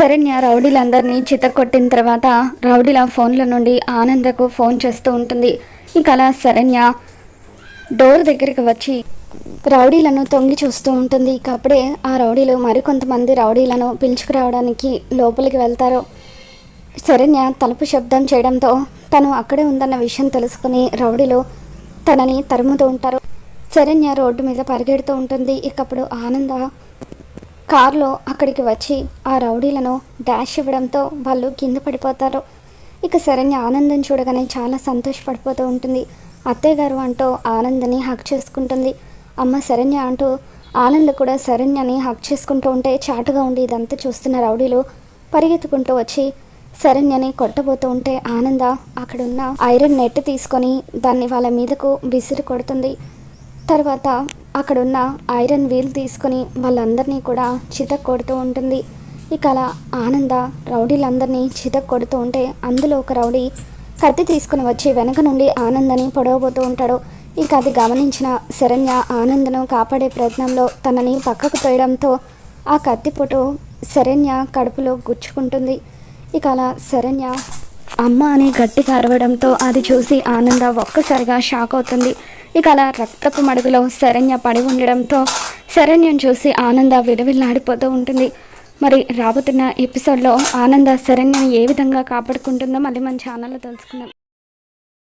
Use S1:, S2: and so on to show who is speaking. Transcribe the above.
S1: శరణ్య రౌడీలందరినీ చితకొట్టిన తర్వాత రౌడీల ఫోన్ల నుండి ఆనందకు ఫోన్ చేస్తూ ఉంటుంది. ఇక అలా శరణ్య డోర్ దగ్గరికి వచ్చి రౌడీలను తొంగి చూస్తూ ఉంటుంది. ఇక అప్పుడే ఆ రౌడీలు మరికొంతమంది రౌడీలను పిలుచుకురావడానికి లోపలికి వెళ్తారు. శరణ్య తలుపు శబ్దం చేయడంతో తను అక్కడే ఉందన్న విషయం తెలుసుకుని రౌడీలు తనని తరుముతూ ఉంటారు. శరణ్య రోడ్డు మీద పరిగెడుతూ ఉంటుంది. ఇకప్పుడు ఆనంద కారులో అక్కడికి వచ్చి ఆ రౌడీలను డాష్ ఇవ్వడంతో వాళ్ళు కింద పడిపోతారు. ఇక శరణ్య ఆనందం చూడగానే చాలా సంతోషపడిపోతూ ఉంటుంది. అత్తయ్య గారు అంటూ ఆనందని హక్ చేసుకుంటుంది. అమ్మ శరణ్య అంటూ ఆనంద్ కూడా శరణ్యని హక్ చేసుకుంటూ ఉంటే చాటుగా ఉండి ఇదంతా చూస్తున్న రౌడీలు పరిగెత్తుకుంటూ వచ్చి శరణ్యని కొట్టబోతూ ఉంటే ఆనంద అక్కడున్న ఐరన్ నెట్ తీసుకొని దాన్ని వాళ్ళ మీదకు విసిరి కొడుతుంది. తర్వాత అక్కడున్న ఐరన్ వీల్ తీసుకొని వాళ్ళందరినీ కూడా చితక్ కొడుతూ ఉంటుంది. ఇక అలా ఆనంద రౌడీలందరినీ చితక్ కొడుతూ ఉంటే అందులో ఒక రౌడీ కత్తి తీసుకుని వచ్చి వెనక నుండి ఆనందని పొడవబోతూ ఉంటాడు. ఇక అది గమనించిన శరణ్య ఆనందను కాపాడే ప్రయత్నంలో తనని పక్కకు తోయడంతో ఆ కత్తిపోటు శరణ్య కడుపులో గుచ్చుకుంటుంది. ఇక అలా శరణ్య అమ్మ అని గట్టిగా అరవడంతో అది చూసి ఆనంద ఒక్కసారిగా షాక్ అవుతుంది. ఇక అలా రక్తపు మడుగులో శరణ్య పడి ఉండడంతో శరణ్యం చూసి ఆనంద విడవిల్లాడిపోతూ ఉంటుంది. మరి రాబోతున్న ఎపిసోడ్లో ఆనంద శరణ్యం ఏ విధంగా కాపాడుకుంటుందో మళ్ళీ మన ఛానల్లో తెలుసుకుందాం.